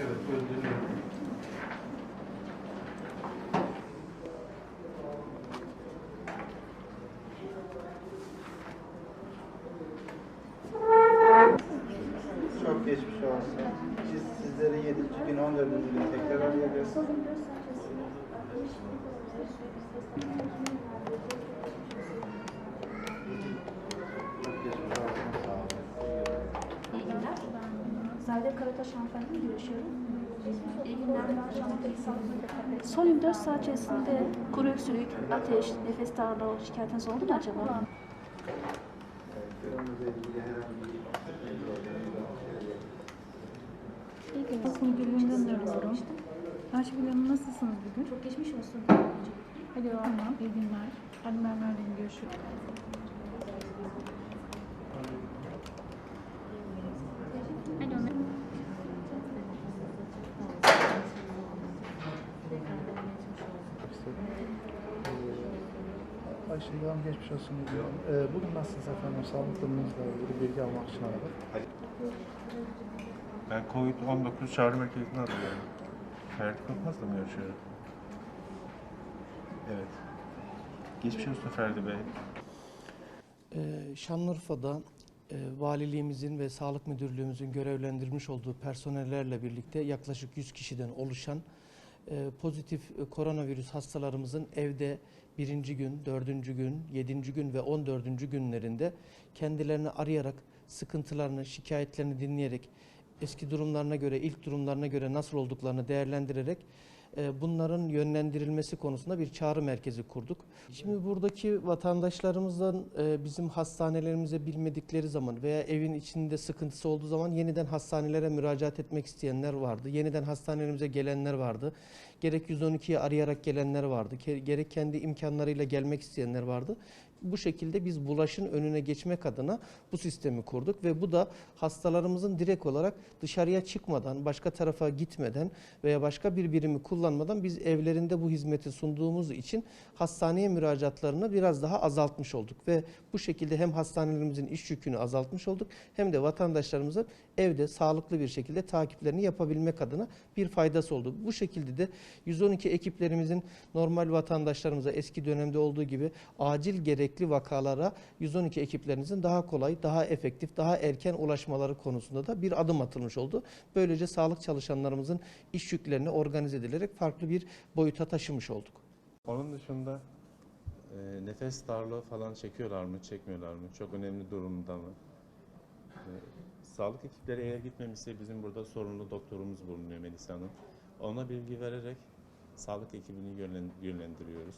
Evet, dinliyorum. Çok geçmiş olsun. Biz sizleri 7. gün 14. gün tekrar arayacağız. Zahide Karataş hanımefendiyle görüşüyorum. İyi günler. Son 24 saat içerisinde kuru öksürük, ateş, nefes darlığı şikayetiniz oldu mu acaba? Durumumuzla ilgili herhangi bir problemimiz İyi günler. Bakın Gülünden arıyorum. Ayşegül Hanım nasılsınız bugün? Çok geçmiş olsun. Alo. Tamam. İyi günler. Ali Mermer'le görüşürüz. Ayşegül Hanım geçmiş olsun diliyorum. Ee, bugün nasılsınız efendim? Sağlık durumunuzla ilgili bilgi almak için aradık. Ben Covid-19 çağrı merkezini arıyorum. Ferdi Korkmaz'la mı görüşüyorum? Evet. Geçmiş olsun Ferdi Bey. Ee, Şanlıurfa'da e, valiliğimizin ve sağlık müdürlüğümüzün görevlendirmiş olduğu personellerle birlikte yaklaşık 100 kişiden oluşan pozitif e, koronavirüs hastalarımızın evde birinci gün, dördüncü gün, yedinci gün ve on dördüncü günlerinde kendilerini arayarak sıkıntılarını, şikayetlerini dinleyerek eski durumlarına göre, ilk durumlarına göre nasıl olduklarını değerlendirerek bunların yönlendirilmesi konusunda bir çağrı merkezi kurduk. Şimdi buradaki vatandaşlarımızdan e, bizim hastanelerimize bilmedikleri zaman veya evin içinde sıkıntısı olduğu zaman yeniden hastanelere müracaat etmek isteyenler vardı. Yeniden hastanelerimize gelenler vardı. Gerek 112'yi arayarak gelenler vardı. Gerek kendi imkanlarıyla gelmek isteyenler vardı. Bu şekilde biz bulaşın önüne geçmek adına bu sistemi kurduk ve bu da hastalarımızın direkt olarak dışarıya çıkmadan, başka tarafa gitmeden veya başka bir birimi kullanmadan biz evlerinde bu hizmeti sunduğumuz için hastaneye müracaatlarını biraz daha azaltmış olduk ve bu şekilde hem hastanelerimizin iş yükünü azaltmış olduk hem de vatandaşlarımızın evde sağlıklı bir şekilde takiplerini yapabilmek adına bir faydası oldu. Bu şekilde de 112 ekiplerimizin normal vatandaşlarımıza eski dönemde olduğu gibi acil gerekli vakalara 112 ekiplerinizin daha kolay, daha efektif, daha erken ulaşmaları konusunda da bir adım atılmış oldu. Böylece sağlık çalışanlarımızın iş yüklerini organize edilerek farklı bir boyuta taşımış olduk. Onun dışında e, nefes darlığı falan çekiyorlar mı, çekmiyorlar mı? Çok önemli durumda mı? E, sağlık ekipleri eğer gitmemişse bizim burada sorumlu doktorumuz bulunuyor Melisa Hanım. Ona bilgi vererek sağlık ekibini yönlen- yönlendiriyoruz.